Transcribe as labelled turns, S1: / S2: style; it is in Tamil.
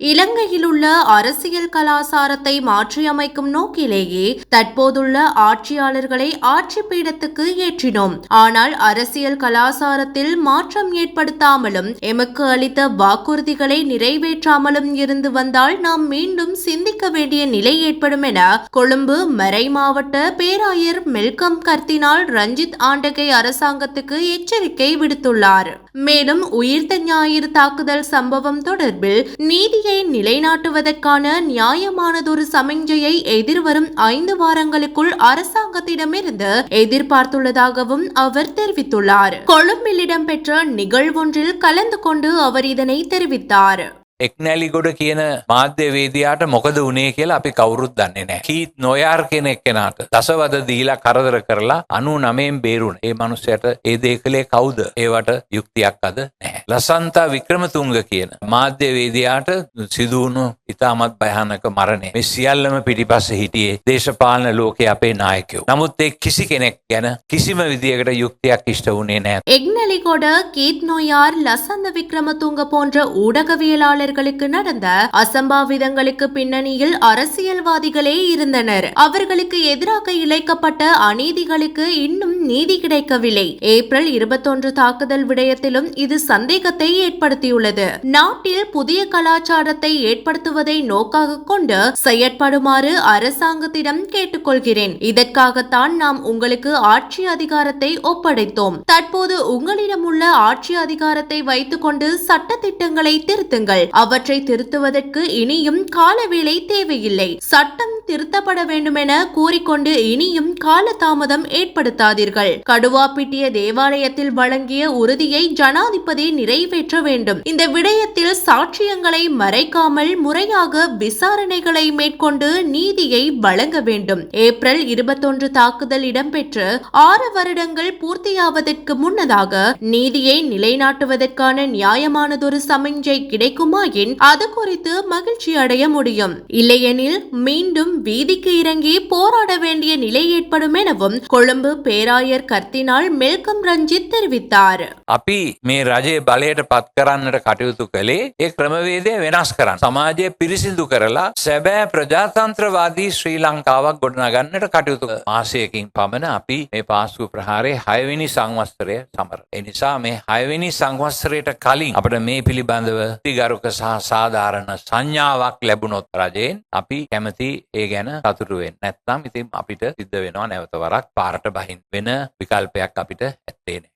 S1: இலங்கையில் உள்ள அரசியல் கலாசாரத்தை மாற்றியமைக்கும் நோக்கிலேயே தற்போதுள்ள ஆட்சியாளர்களை ஆட்சி பீடத்துக்கு ஏற்றினோம். ஆனால் அரசியல் கலாசாரத்தில் மாற்றம் ஏற்படுத்தாமலும் எமக்கு அளித்த வாக்குறுதிகளை நிறைவேற்றாமலும் இருந்து வந்தால் நாம் மீண்டும் சிந்திக்க வேண்டிய நிலை ஏற்படும் என கொழும்பு மறை மாவட்ட பேராயர் மெல்கம் கர்த்தினால் ரஞ்சித் ஆண்டகை அரசாங்கத்துக்கு எச்சரிக்கை விடுத்துள்ளார். மேலும் உயிர்த்த ஞாயிறு தாக்குதல் சம்பவம் தொடர்பில் நீதி நீதியை நிலைநாட்டுவதற்கான நியாயமானதொரு சமிஞ்சையை எதிர்வரும் ஐந்து வாரங்களுக்குள் அரசாங்கத்திடமிருந்து எதிர்பார்த்துள்ளதாகவும் அவர் தெரிவித்துள்ளார் கொழும்பில் இடம்பெற்ற நிகழ்வொன்றில் கலந்து கொண்டு அவர் இதனை தெரிவித்தார்
S2: එක්නැලිගොඩ කියන මාධ්‍යවේදයාට මොකද වනේ කියලා අපි කවුරුත් දන්නේ නෑ. කීත් නොයාර් කෙනෙක් කෙනාට දසවද දීලා කරදර කරලා අනු නමයෙන් බේරුණ ඒ මනුස්සයට ඒ දේ කළේ කවුද ඒවට යුක්තියක් අද නැහැ. ලසන්තා වික්‍රමතුංග කියන මාධ්‍යවේදයාට සිදුවුණු ඉතාමත් භයනක මරණය මේ සියල්ලම පිටිපස්ස හිටියේ දේශපාලන ලෝකයේ අපේ නායකයෝ. නමුත් ඒ කිසි කෙනෙක් ගැන කිසිම විදියකට යුක්තියක් ඉෂ්ට වුණේ නෑ.
S1: எக்னலிகோட கீத் நோயார் லசந்த விக்ரமதுங்க போன்ற ஊடகவியலாளர்களுக்கு நடந்த அசம்பாவிதங்களுக்கு பின்னணியில் அரசியல்வாதிகளே இருந்தனர் அவர்களுக்கு எதிராக இழைக்கப்பட்ட அநீதிகளுக்கு இன்னும் நீதி கிடைக்கவில்லை. ஏப்ரல் இருபத்தொன்று தாக்குதல் விடயத்திலும் இது சந்தேகத்தை ஏற்படுத்தியுள்ளது. நாட்டில் புதிய கலாச்சாரத்தை ஏற்படுத்துவதை நோக்காக கொண்டு செயற்படுமாறு அரசாங்கத்திடம் கேட்டுக்கொள்கிறேன். இதற்காகத்தான் நாம் உங்களுக்கு ஆட்சி அதிகாரத்தை ஒப்படைத்தோம். தற்போது உங்களிடம் உள்ள ஆட்சி அதிகாரத்தை வைத்துக்கொண்டு சட்ட திட்டங்களை திருத்துங்கள். அவற்றை திருத்துவதற்கு இனியும் காலவேளை தேவையில்லை. சட்டம் திருத்தப்பட வேண்டுமென கூறிக்கொண்டு இனியும் காலதாமதம் ஏற்படுத்தாதீர்கள். கடுவாப்பிட்டிய தேவாலயத்தில் வழங்கிய உறுதியை ஜனாதிபதி நிறைவேற்ற வேண்டும். இந்த விடயத்தில் சாட்சியங்களை மறைக்காமல் முறையாக விசாரணைகளை மேற்கொண்டு நீதியை வழங்க வேண்டும். ஏப்ரல் இருபத்தொன்று தாக்குதல் இடம்பெற்று ஆறு வருடங்கள் பூர்த்தியாவதற்கு முன்னதாக நீதியை நிலைநாட்டுவதற்கான நியாயமானதொரு சமிஞ்சை கிடைக்குமாயின் அது குறித்து மகிழ்ச்சி அடைய முடியும். இல்லையெனில் மீண்டும் வீதிக்கு இறங்கி போராட வேண்டிய நிலை ஏற்படும் எனவும் கொழும்பு பேராய பேராயர் கர்த்தினால் மெல்கம் ரஞ்சித் தெரிவித்தார்
S2: අපි මේ රජයේ බලයට පත් කරන්නට කටයුතු කළේ ඒ ක්‍රමවේදය වෙනස් කරන්න. සමාජය පිරිසිදු කරලා සැබෑ ප්‍රජාතන්ත්‍රවාදී ශ්‍රී ලංකාවක් ගොඩනගන්නට කටයුතු මාසයකින් පමණ අපි මේ පාසු ප්‍රහාරය හයවෙනි සංවස්තරය සමර. එනිසා මේ හයවෙනි සංවස්තරයට කලින් අපට මේ පිළිබඳව තිගරුක සහ සාධාරණ සංඥාවක් ලැබුණොත් රජයෙන් අපි කැමති ඒ ගැන සතුරුවෙන් නැත්නම් ඉතින් අපිට සිද්ධ වෙනවා නැවතවරක් පාරට බහින් වෙන විකල්පයක් අපිට ඇත්තේ නෑ.